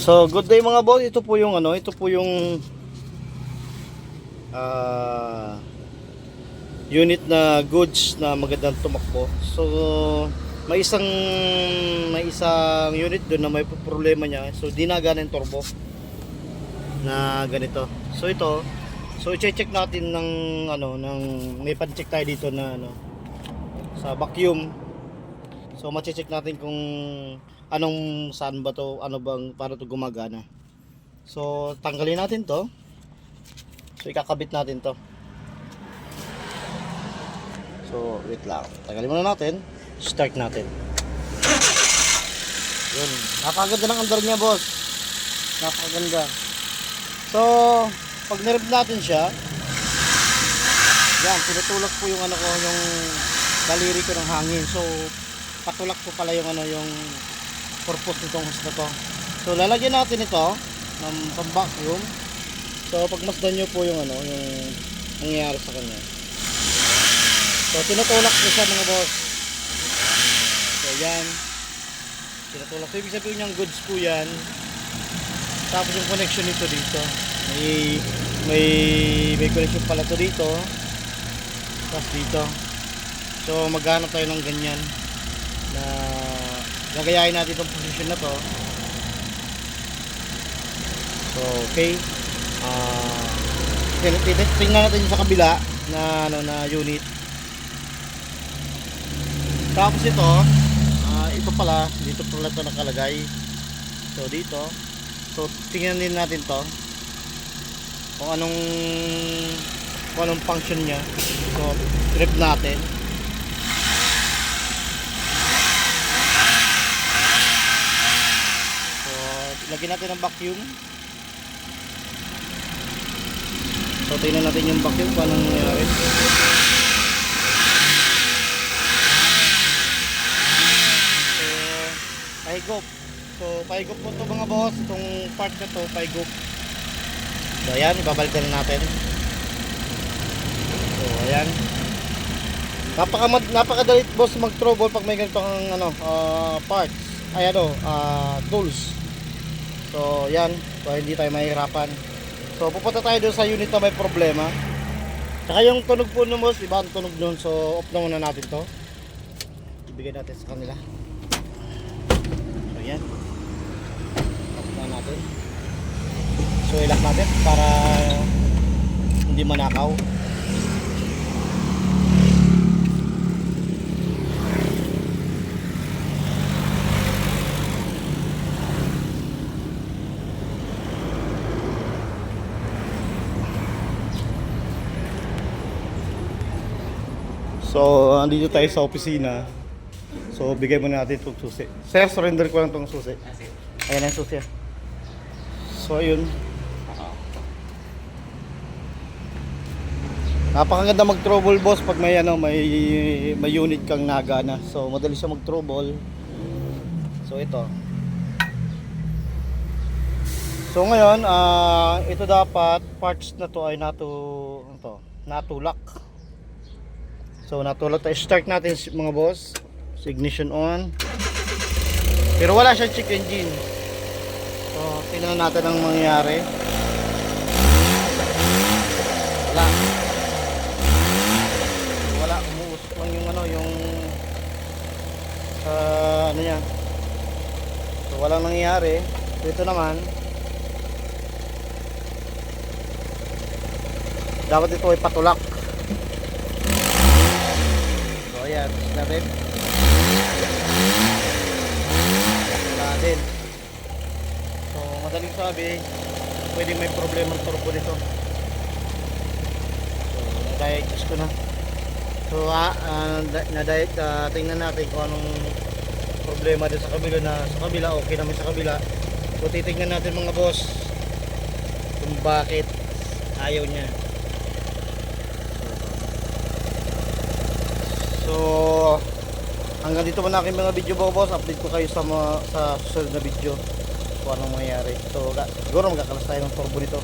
So, good day mga boss. Ito po yung ano, ito po yung ah unit na goods na magandang tumakbo. So, may isang may isang unit doon na may problema niya. So, di na gana yung turbo na ganito. So, ito So, i-check natin ng ano, ng may pan-check tayo dito na ano sa vacuum. So, ma-check natin kung anong saan ba to, ano bang para to gumagana. So, tanggalin natin to. So, ikakabit natin to. So, wait lang. Tanggalin muna natin. Start natin. Yun. Napakaganda ng andar niya, boss. Napakaganda. So, pag nirib natin siya, yan, tinutulak po yung ano ko, yung daliri ko ng hangin. So, patulak po pala yung ano, yung purpose nitong hose na to. So, lalagyan natin ito ng pang-vacuum. So, pagmasdan nyo po yung ano, yung nangyayari sa kanya. So, tinutulak ko siya mga boss. So, yan. Tinutulak. So, ibig sabihin yung goods po yan. Tapos yung connection nito dito. May may may connection pala to dito. Tapos dito. So maghanap tayo ng ganyan na gagayahin natin itong position na to. So okay. Uh, tingnan natin sa kabila na ano na unit. Tapos ito, ah ito pala, dito pala ito nakalagay. So dito, So, tingnan din natin to. Kung anong kung anong function niya. So, trip natin. So, lagyan natin ng vacuum. So, tingnan natin yung vacuum kung anong nangyari. So, pahigop. So, paigop po to mga boss. Itong part na to, paigop. So, ayan. Ibabalikan na natin. So, ayan. Napaka napakadali boss mag-trouble pag may ganito kang ano, ah, parts. Ay ano, ah, tools. So, ayan. So, hindi tayo mahirapan. So, pupunta tayo doon sa unit na may problema. Tsaka yung tunog po nun boss, iba ang tunog nun. So, off na muna natin to. Ibigay natin sa kanila. So, ayan na natin. So ilak natin para hindi manakaw. So, andito tayo sa opisina. So, bigay mo natin itong susi. Sir, surrender ko lang itong susi. Ayan ang susi. ah. So ayun. Napakaganda mag-trouble boss pag may ano, may may unit kang nagana. So madali siya mag-trouble. So ito. So ngayon, ah ito dapat parts na to ay natu ano to, natulak. So natulak tayo. Start natin mga boss. Ignition on. Pero wala siyang check engine. So, tingnan natin ang mangyayari. Wala. Wala, umuusok lang yung ano, yung sa ano niya. So, walang nangyayari. Dito naman, dapat ito ay patulak. Ayan, natin. Wala din. So, madaling sabi, pwedeng may problema ng turbo nito. So, na-diagnose ko na. So, ah, uh, na-diet, ah, tingnan natin kung anong problema din sa kabila na sa kabila, okay naman sa kabila. So, titingnan natin mga boss kung bakit ayaw niya. So, hanggang dito muna aking mga video mga boss. Update ko kayo sa, mga, sa susunod na video kung anong mangyayari. So, siguro magkakalas tayo ng turbo nito.